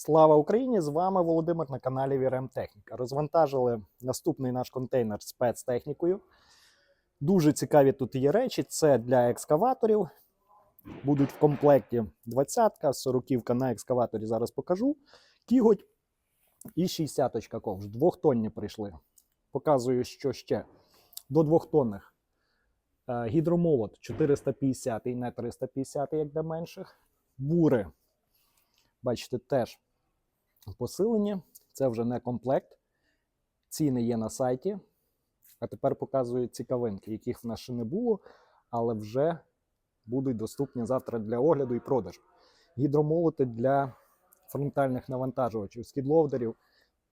Слава Україні! З вами Володимир на каналі VRM Техніка. Розвантажили наступний наш контейнер спецтехнікою. Дуже цікаві тут є речі. Це для екскаваторів. Будуть в комплекті 20-ка, 40-ка на екскаваторі. Зараз покажу. Кіготь і 60-ка ковш. Двохтонні прийшли. Показую, що ще до двохтонних. Е, Гідромолот 450 і не 350, як для менших. Бури Бачите, теж посилені. Це вже не комплект. Ціни є на сайті. А тепер показую цікавинки, яких в нас ще не було, але вже будуть доступні завтра для огляду і продажу. Гідромолоти для фронтальних навантажувачів, скідловдерів.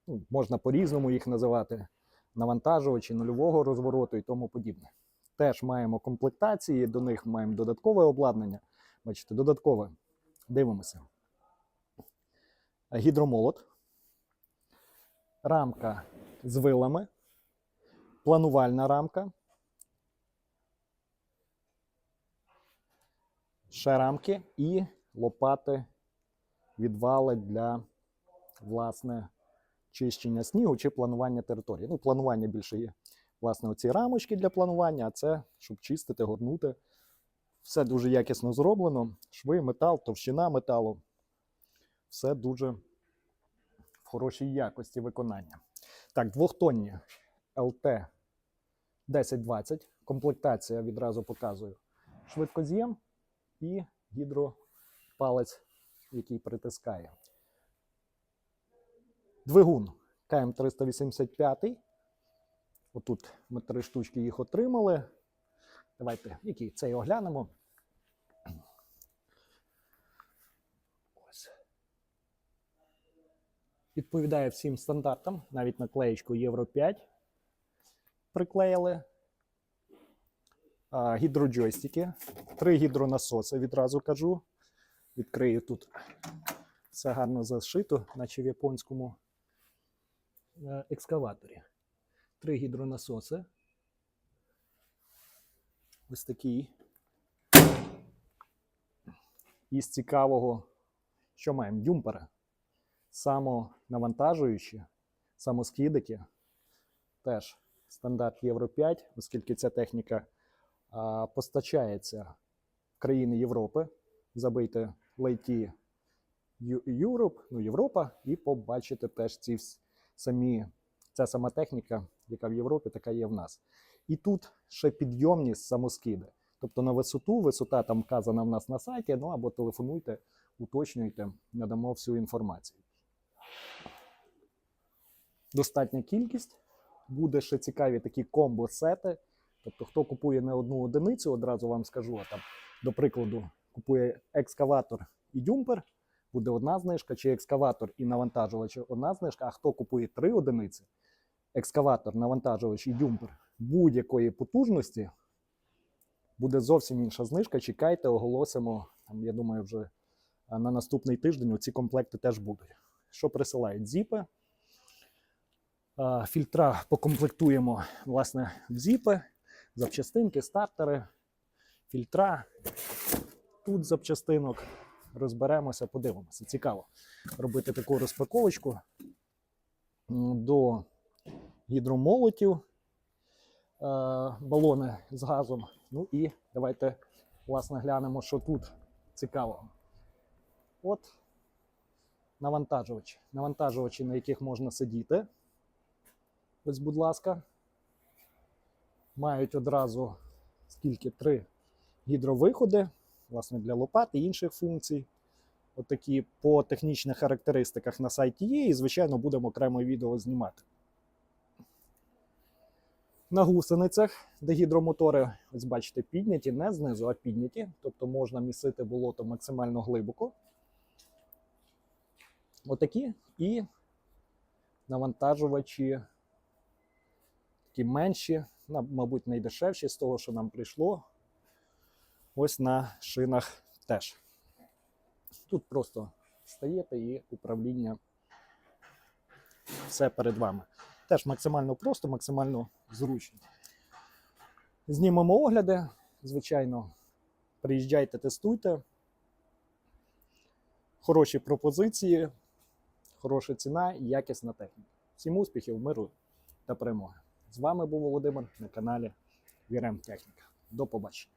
Ну, можна по-різному їх називати. Навантажувачі нульового розвороту і тому подібне. Теж маємо комплектації, до них маємо додаткове обладнання. Бачите, додаткове. Дивимося гідромолот, рамка з вилами, планувальна рамка, ще рамки і лопати, відвали для власне чищення снігу чи планування території. Ну, планування більше є. Власне, оці рамочки для планування, а це щоб чистити, горнути. Все дуже якісно зроблено. Шви, метал, товщина металу все дуже в хорошій якості виконання. Так, двохтонні ЛТ 1020. Комплектація відразу показую. Швидкоз'єм і гідропалець, який притискає. Двигун КМ385. Отут ми три штучки їх отримали. Давайте який цей оглянемо. Відповідає всім стандартам, навіть наклеєчку Євро 5 приклеїли. Гідроджойстики, три гідронасоси, відразу кажу. Відкрию тут все гарно зашито, наче в японському е, екскаваторі. Три гідронасоси. Ось такий. Із цікавого, що маємо? Дюмпера самонавантажуючі, самоскидики, теж стандарт Євро 5, оскільки ця техніка а, постачається в країни Європи. Забийте лейті Europe, ну, Європа, і побачите теж ці самі, ця сама техніка, яка в Європі, така є в нас. І тут ще підйомність самоскиди. Тобто на висоту, висота там вказана в нас на сайті, ну або телефонуйте, уточнюйте, надамо всю інформацію достатня кількість. Буде ще цікаві такі комбо-сети. Тобто, хто купує не одну одиницю, одразу вам скажу, а там, до прикладу, купує екскаватор і дюмпер, буде одна знижка, чи екскаватор і навантажувач одна знижка. А хто купує три одиниці, екскаватор, навантажувач і дюмпер будь-якої потужності, буде зовсім інша знижка. Чекайте, оголосимо. Там, я думаю, вже на наступний тиждень ці комплекти теж будуть. Що присилають? Зіпи. Фільтра покомплектуємо власне в зіпи, запчастинки, стартери, фільтра. Тут запчастинок. Розберемося, подивимося. Цікаво робити таку розпаковочку до гідромолотів, балони з газом. Ну і давайте власне глянемо, що тут цікавого. От навантажувачі. Навантажувачі, на яких можна сидіти. Ось, будь ласка. Мають одразу скільки три гідровиходи, власне, для лопат і інших функцій. Отакі по технічних характеристиках на сайті є, і, звичайно, будемо окремо відео знімати. На гусеницях, де гідромотори, ось бачите, підняті, не знизу, а підняті. Тобто можна місити болото максимально глибоко. Отакі і навантажувачі такі менші, мабуть, найдешевші з того, що нам прийшло. Ось на шинах теж. Тут просто стаєте і управління все перед вами. Теж максимально просто, максимально зручно. Знімемо огляди. Звичайно, приїжджайте, тестуйте. Хороші пропозиції. хороша ціна і якісна техніка. Всім успіхів, миру та перемоги. З вами був Володимир на каналі Віремтехніка. До побачення.